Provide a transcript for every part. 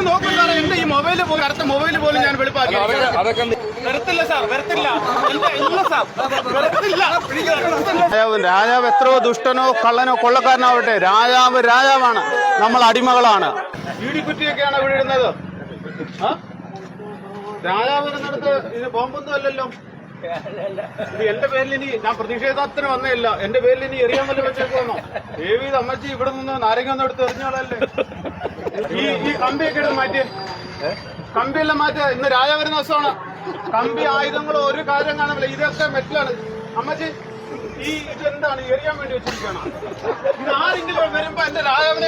ഇത് നോക്കും സാറേ എന്റെ ഈ മൊബൈൽ പോലും അടുത്ത മൊബൈൽ പോലും ഞാൻ വെളുപ്പാക്കി? വരത്തില്ല സാർ വരത്തില്ല ഇല്ല, സാർ? വരത്തില്ല രാജാവ് രാജാവ് എത്രയോ ദുഷ്ടനോ കള്ളനോ കൊള്ളക്കാരനാവട്ടെ. രാജാവ് രാജാവാണ്. നമ്മൾ അടിമകളാണ്. ഇടിക്കുറ്റിയൊക്കെയാണ് ഇവിടെ ഇടുന്നത്? രാജാവ് ഇരുന്നിടത്ത് ഇത് ബോംബൊന്നും അല്ലല്ലോ. എന്റെ പേരിൽ ഇനി ഞാൻ പ്രതിഷേധത്തിന് വന്നേയില്ല. എന്റെ പേരിൽ ഇനി എറിയാൻ വല്ല വെച്ചേക്കുന്നോ ദേവി അമ്മച്ചി ഇവിടെ നിന്ന് നാരങ്ങ ഒന്നും എടുത്ത് എറിഞ്ഞോളല്ലേ ഈ ഈ കമ്പിയൊക്കെ എടുത്ത് മാറ്റി കമ്പിയെല്ലാം മാറ്റിയ. ഇന്ന് രാജാവരുന്ന ദിവസമാണ്. കമ്പി ആയുധങ്ങൾ ഒരു കാര്യം കാണുന്നില്ല ഇതൊക്കെ മെറ്റലാണ്. അമ്മച്ചി ഈ ഇത് എന്താണ്? എറിയാൻ വേണ്ടി വെച്ചിരിക്കണം ഇത് ആരെങ്കിലും വരുമ്പോ എന്റെ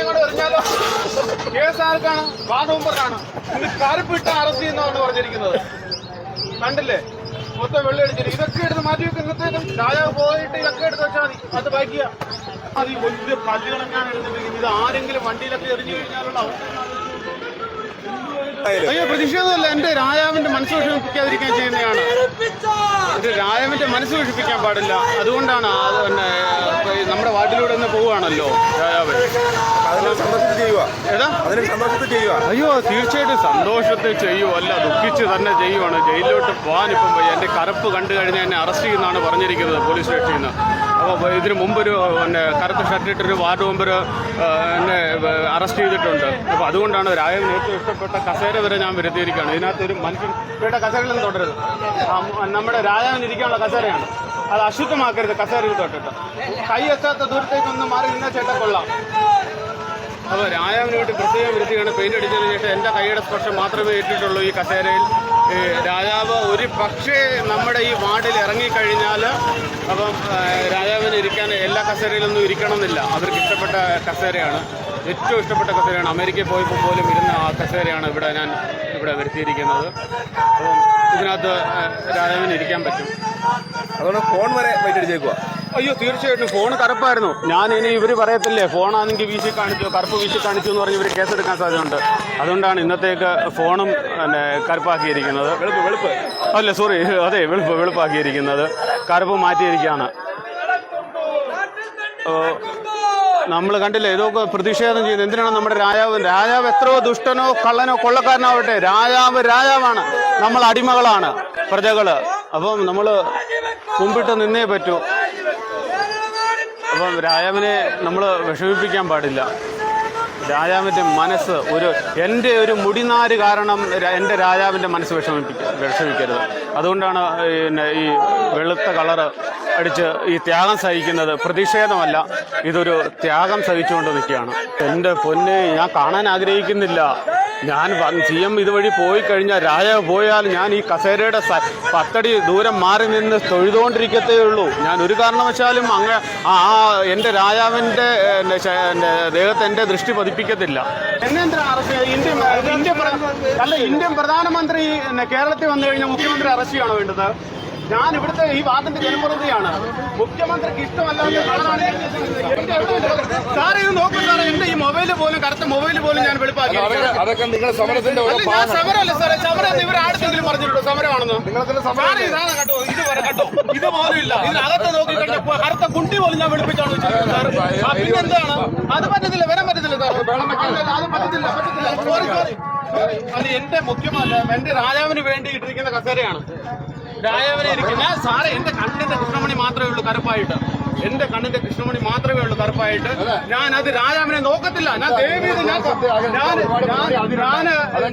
കൂടെ എറിഞ്ഞാലോ? കേസ് ആർക്കാണ്? വാദവുമ്പറാണ് ഇത് കറുപ്പിട്ട് അറസ്റ്റ് ചെയ്യുന്നതാണ് പറഞ്ഞിരിക്കുന്നത്. കണ്ടില്ലേ? മൊത്തം വെള്ളം അടിച്ചിട്ട് ഇതൊക്കെ എടുത്ത് മാറ്റി വെക്കുന്നത്തേക്കും രാജാവ് പോയിട്ട് ഇതൊക്കെ എടുത്ത് വെച്ചാൽ മതി. അത് ബാക്കിയാ അത് ഈ വലിയ കല്ലുകളെങ്ങാണ് എടുത്തിട്ടില്ല ഇത് ആരെങ്കിലും വണ്ടിയിലൊക്കെ എറിഞ്ഞു കഴിഞ്ഞാലുള്ള അയ്യോ പ്രതിഷേധമല്ല. എന്റെ രാജാവിന്റെ മനസ്സ് വിഷമിപ്പിക്കാതിരിക്കാൻ ചെയ്യുന്നതാണ് ഇത് രാജാവിന്റെ മനസ്സ് വിഷമിപ്പിക്കാൻ പാടില്ല. അതുകൊണ്ടാണ് അത് നമ്മുടെ വാർഡിലൂടെ ഒന്ന് പോവുകയാണല്ലോ. രാജാവ്. അയ്യോ തീർച്ചയായിട്ടും സന്തോഷത്തിൽ ചെയ്യുമല്ല ദുഃഖിച്ച് തന്നെ ചെയ്യുവാണ്. ജയിലിലോട്ട് പോകാൻ ഇപ്പം പോയി എന്റെ കറുപ്പ് കണ്ടു കഴിഞ്ഞാൽ എന്നെ അറസ്റ്റ് ചെയ്യുന്നതാണ് പറഞ്ഞിരിക്കുന്നത് പോലീസ് സ്റ്റേഷനിൽ നിന്ന്. അപ്പോൾ ഇതിന് മുമ്പൊരു പിന്നെ കറുത്ത ഷർട്ടിട്ടൊരു വാർഡ് മെമ്പർ എന്നെ അറസ്റ്റ് ചെയ്തിട്ടുണ്ട്. അപ്പോൾ അതുകൊണ്ടാണ് രാജാവിന് ഏറ്റവും ഇഷ്ടപ്പെട്ട കസേര വരെ ഞാൻ വരുത്തിയിരിക്കുകയാണ്. ഇതിനകത്ത് ഒരു മനുഷ്യൻ ഇവിടെ കസേരയിലൊന്നും തുടരുത്. നമ്മുടെ രാജാവിന് ഇരിക്കാനുള്ള കസേരയാണ്. അത് അശുദ്ധമാക്കരുത് കസേരയിൽ തൊട്ടിട്ട്. കൈ എത്താത്ത ദൂരത്തേക്കൊന്ന് മാറി നിന്ന ചേട്ടാ കൊള്ളാം. അപ്പോൾ രാജാവിന് വേണ്ടി പ്രത്യേകം വൃത്തിയാണ് പെയിന്റ് അടിച്ചതിന് ശേഷം എന്റെ കൈയുടെ സ്പർശം മാത്രമേ ഏറ്റിട്ടുള്ളൂ ഈ കസേരയിൽ. രാജാവ് ഒരു പക്ഷേ നമ്മുടെ ഈ വാർഡിൽ ഇറങ്ങിക്കഴിഞ്ഞാൽ അപ്പം രാജാവിന് ഇരിക്കാൻ എല്ലാ കസേരയിലൊന്നും ഇരിക്കണമെന്നില്ല. അവർക്ക് ഇഷ്ടപ്പെട്ട കസേരയാണ്. ഏറ്റവും ഇഷ്ടപ്പെട്ട കസേരയാണ്. അമേരിക്കയിൽ പോയപ്പോൾ പോലും ഇരുന്ന ആ കസേരയാണ് ഇവിടെ ഞാൻ ഇവിടെ വരുത്തിയിരിക്കുന്നത്. അപ്പം ഇതിനകത്ത് രാജാവിന് ഇരിക്കാൻ പറ്റും. അതുകൊണ്ട് ഫോൺ വരെ വെയിറ്റ് അടിച്ചേക്കുക അയ്യോ തീർച്ചയായിട്ടും ഫോൺ കറുപ്പായിരുന്നു. ഞാൻ ഇനി ഇവർ പറയത്തില്ലേ ഫോണാണെങ്കിൽ വീശി കാണിച്ചു കറുപ്പ് വീശി കാണിച്ചു എന്ന് പറഞ്ഞ് ഇവർ കേസെടുക്കാൻ സാധ്യതയുണ്ട്. അതുകൊണ്ടാണ് ഇന്നത്തേക്ക് ഫോണും പിന്നെ കറുപ്പാക്കിയിരിക്കുന്നത്. വെളുപ്പ് വെളുപ്പ്. അല്ല സോറി അതെ വെളുപ്പ് വെളുപ്പാക്കിയിരിക്കുന്നത്. കറുപ്പ് മാറ്റിയിരിക്കുകയാണ്. നമ്മൾ കണ്ടില്ലേ ഇതൊക്കെ പ്രതിഷേധം ചെയ്യുന്നത്. എന്തിനാണ് നമ്മുടെ രാജാവ്? രാജാവ് എത്രയോ ദുഷ്ടനോ കള്ളനോ കൊള്ളക്കാരനാവട്ടെ രാജാവ് രാജാവാണ്. നമ്മൾ അടിമകളാണ് പ്രജകൾ. അപ്പം നമ്മൾ മുമ്പിട്ട് നിന്നേ പറ്റൂ. അപ്പം രാജാവിനെ നമ്മൾ വിഷമിപ്പിക്കാൻ പാടില്ല. രാജാവിന്റെ മനസ്സ് ഒരു എന്റെ ഒരു മുടിനാര് കാരണം എന്റെ രാജാവിന്റെ മനസ്സ് വിഷമിപ്പിക്ക വിഷമിക്കരുത്. അതുകൊണ്ടാണ് പിന്നെ ഈ വെളുത്ത കളറ് അടിച്ച് ഈ ത്യാഗം സഹിക്കുന്നത് പ്രതിഷേധമല്ല. ഇതൊരു ത്യാഗം സഹിച്ചുകൊണ്ട് നിൽക്കുകയാണ്. എന്റെ പൊന്നെ ഞാൻ കാണാൻ ആഗ്രഹിക്കുന്നില്ല. ഞാൻ സി എം ഇതുവഴി പോയി കഴിഞ്ഞാൽ രാജാവ് പോയാൽ ഞാൻ ഈ കസേരയുടെ പത്തടി ദൂരം മാറി നിന്ന് തൊഴുതുകൊണ്ടിരിക്കത്തേ ഉള്ളൂ. ഞാൻ ഒരു കാരണവശാലും അങ്ങ് ആ എന്റെ രാജാവിന്റെ എന്റെ എന്റെ ദേഹത്ത് എന്റെ ദൃഷ്ടി പതിപ്പിക്കത്തില്ല. ഇന്ത്യ അല്ല ഇന്ത്യൻ പ്രധാനമന്ത്രി കേരളത്തിൽ വന്നു കഴിഞ്ഞാൽ മുഖ്യമന്ത്രി അറസ്റ്റ് ചെയ്യണോ വേണ്ടത്? ഞാൻ ഇവിടുത്തെ ഈ വാർഡിന്റെ ജനപ്രതിയാണ് മുഖ്യമന്ത്രിക്ക് ഇഷ്ടമല്ലാത്ത സാറേ ഇത് നോക്കൂ സാറേ എന്റെ ഈ മൊബൈൽ പോലും കറുത്ത മൊബൈൽ പോലും ഞാൻ വെളുപ്പാക്കി. അതൊക്കെ നിങ്ങളുടെ സമരത്തിന്റെ ഞാൻ സമരമല്ല സാറേ സമരം ഇവർ ആർക്കെങ്കിലും പറഞ്ഞിട്ടുണ്ടോ? സമരമാണെന്ന്? സമരം സാറേ ഇതാണ് കേട്ടോ ഇത് വരെ കേട്ടോ. ഇത് പോലും ഇല്ല ഇതിനകത്ത് നോക്കി കഴിഞ്ഞപ്പോ കറുത്ത കുണ്ടി പോലും ഞാൻ വെളുപ്പിച്ചാണ് പിന്നെന്താണ്? അത് പറ്റത്തില്ല വരാൻ പറ്റത്തില്ല സാർ അല്ല, അത് പറ്റത്തില്ല പറ്റത്തില്ല. സോറി സോറി അത് എന്റെ മുഖ്യമല്ല എന്റെ രാജാവിന് വേണ്ടി ഇട്ടിരിക്കുന്ന കസേരയാണ്. രാജാവിനെ ഇരിക്കുന്ന ഞാൻ സാറേ എന്റെ കണ്ണിന്റെ കൃഷ്ണമണി മാത്രമേ ഉള്ളൂ കറുപ്പായിട്ട്. എന്റെ കണ്ണിന്റെ കൃഷ്ണമണി മാത്രമേ ഉള്ളൂ കറുപ്പായിട്ട്. ഞാൻ അത് രാജാവിനെ നോക്കത്തില്ല. ഞാൻ ദേവീത് ഞാൻ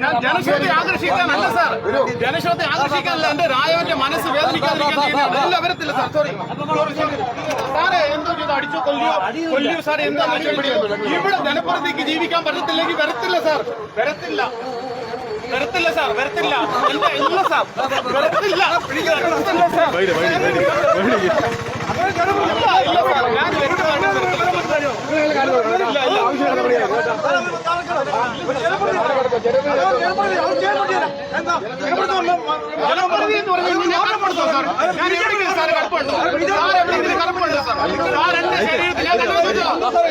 ഞാൻ ജനശ്രദ്ധ ആകർഷിക്കാനല്ല സാർ. ജനശ്രദ്ധ ആകർഷിക്കാനല്ല എന്റെ രാജാവിന്റെ മനസ്സ് വേദനിക്കാതിരിക്കാൻ വരത്തില്ല സാർ സോറി സോറി സോറി സാറേ എന്തോ ചെയ്ത്? അടിച്ചോ കൊല്ലിയോ? കൊല്ലിയോ സാർ എന്താ ഇവിടെ ജനപ്രതിക്ക് ജീവിക്കാൻ പറ്റത്തില്ലെങ്കിൽ വരത്തില്ല സാർ. വരത്തില്ല. വരത്തില്ല സാർ വരത്തില്ല എന്താ ഇല്ല സാർ. വരത്തില്ല വരത്തില്ല സാർ. ഇല്ല, ഇല്ല സാർ ഞാൻ വരത്തില്ല.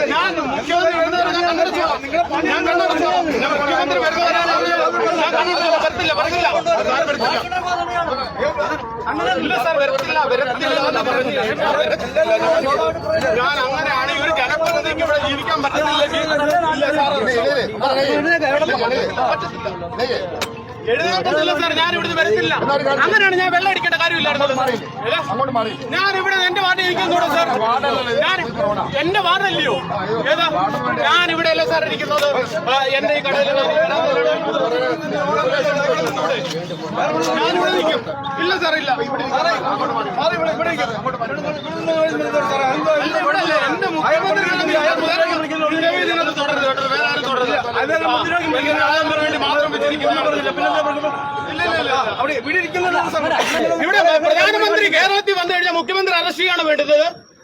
ഞാൻ മുഖ്യമന്ത്രി ഞാൻ കണ്ണടച്ചോ ഞാൻ മുഖ്യമന്ത്രി വരുന്നവരാണ് വരത്തില്ല വരത്തില്ല വരത്തില്ല ഇല്ല സാർ വരത്തില്ല വരത്തില്ലെന്ന് ഞാൻ അങ്ങനെയാണെങ്കിൽ ഇവിടെ ജീവിക്കാൻ പറ്റത്തില്ലെങ്കിൽ ഇല്ല സാർ എഴുതാൻ പറ്റില്ല സാർ ഞാൻ ഇവിടുന്ന് വരത്തില്ല അങ്ങനെയാണ് ഞാൻ വെള്ളം അടിക്കേണ്ട കാര്യമില്ലായിരുന്നു ഞാൻ ഇവിടെ എന്റെ വാർഡ് ഇരിക്കുന്നു സാർ ഞാൻ എന്റെ വാർഡല്ലയോ ഏതാ ഞാൻ ഇവിടെ അല്ല സാർ ഇരിക്കുന്നത് എന്റെ ഈ കടയിൽ ഞാനിവിടെ നിൽക്കും ഇല്ല സാർ ഇല്ല സാറേ, ഇവിടെ- ഇവിടെ നിൽക്കാം. അല്ല, ഇവിടെ അല്ല. എന്റെ മുഖ്യമന്ത്രി ഇതിനകത്ത് തുടരുത് കേട്ടോ. വേറെ ആരും തുടരുത്. വലിയ ആഡംബരം വേണ്ടി മാത്രം വെച്ചിരിക്കുന്നതാണ്. ഇല്ല, ഇല്ല, ഇല്ല. ഇവിടെ പ്രധാനമന്ത്രി കേരളത്തിൽ വന്നു കഴിഞ്ഞാൽ മുഖ്യമന്ത്രി അറസ്റ്റ് ചെയ്യാണ് വേണ്ടത്.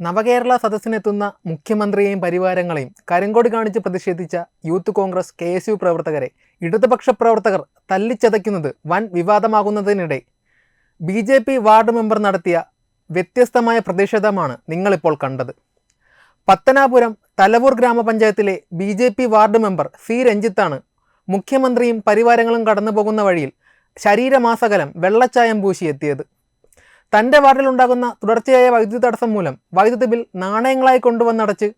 നവകേരള സദസ്സിനെത്തുന്ന മുഖ്യമന്ത്രിയെയും പരിവാരങ്ങളെയും കരിങ്കോട് കാണിച്ച് പ്രതിഷേധിച്ച youth congress K S U പ്രവർത്തകരെ ഇടതുപക്ഷ പ്രവർത്തകർ തല്ലിച്ചതയ്ക്കുന്നത് വൻ വിവാദമാകുന്നതിനിടെ. B J P ward member നടത്തിയ വ്യത്യസ്തമായ പ്രതിഷേധമാണ് നിങ്ങളിപ്പോൾ കണ്ടത്. പത്തനാപുരം തലവൂർ ഗ്രാമപഞ്ചായത്തിലെ B J P ward member C രഞ്ജിത്താണ് മുഖ്യമന്ത്രിയും പരിവാരങ്ങളും കടന്നു പോകുന്ന വഴിയിൽ ശരീരമാസകലം വെള്ളച്ചായം പൂശിയെത്തിയത്. തന്റെ വാർഡിലുണ്ടാകുന്ന തുടർച്ചയായ വൈദ്യുതി തടസ്സം മൂലം വൈദ്യുതി ബിൽ നാണയങ്ങളായി കൊണ്ടുവന്നടച്ച്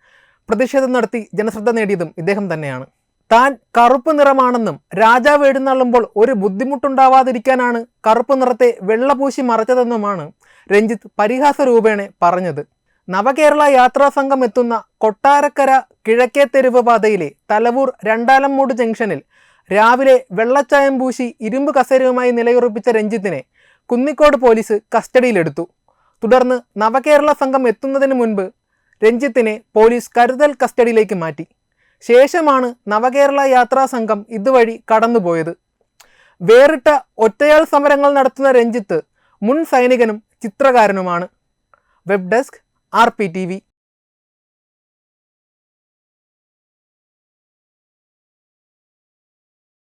പ്രതിഷേധം നടത്തി ജനശ്രദ്ധ നേടിയതും ഇദ്ദേഹം തന്നെയാണ്. താൻ കറുപ്പ് നിറമാണെന്നും രാജാവ് എഴുന്നള്ളുമ്പോൾ ഒരു ബുദ്ധിമുട്ടുണ്ടാവാതിരിക്കാനാണ് കറുപ്പ് നിറത്തെ വെള്ളപൂശി മറച്ചതെന്നുമാണ് രഞ്ജിത്ത് പരിഹാസ രൂപേണ പറഞ്ഞത്. നവകേരള യാത്രാ സംഘം എത്തുന്ന കൊട്ടാരക്കര കിഴക്കേ തെരുവ് പാതയിലെ തലവൂർ രണ്ടാലമ്മൂട് ജംഗ്ഷനിൽ രാവിലെ വെള്ളച്ചായം പൂശി ഇരുമ്പ് കസേരയുമായി നിലയുറപ്പിച്ച രഞ്ജിത്തിനെ കുന്നിക്കോട് പോലീസ് കസ്റ്റഡിയിലെടുത്തു. തുടർന്ന് നവകേരള സംഘം എത്തുന്നതിന് മുൻപ് രഞ്ജിത്തിനെ പോലീസ് കരുതൽ കസ്റ്റഡിയിലേക്ക് മാറ്റി. ശേഷമാണ് നവകേരള യാത്രാ സംഘം ഇതുവഴി കടന്നുപോയത്. വേറിട്ട ഒറ്റയാൾ സമരങ്ങൾ നടത്തുന്ന രഞ്ജിത്ത് മുൻ സൈനികനും ചിത്രകാരനുമാണ്. Web desk R P T V.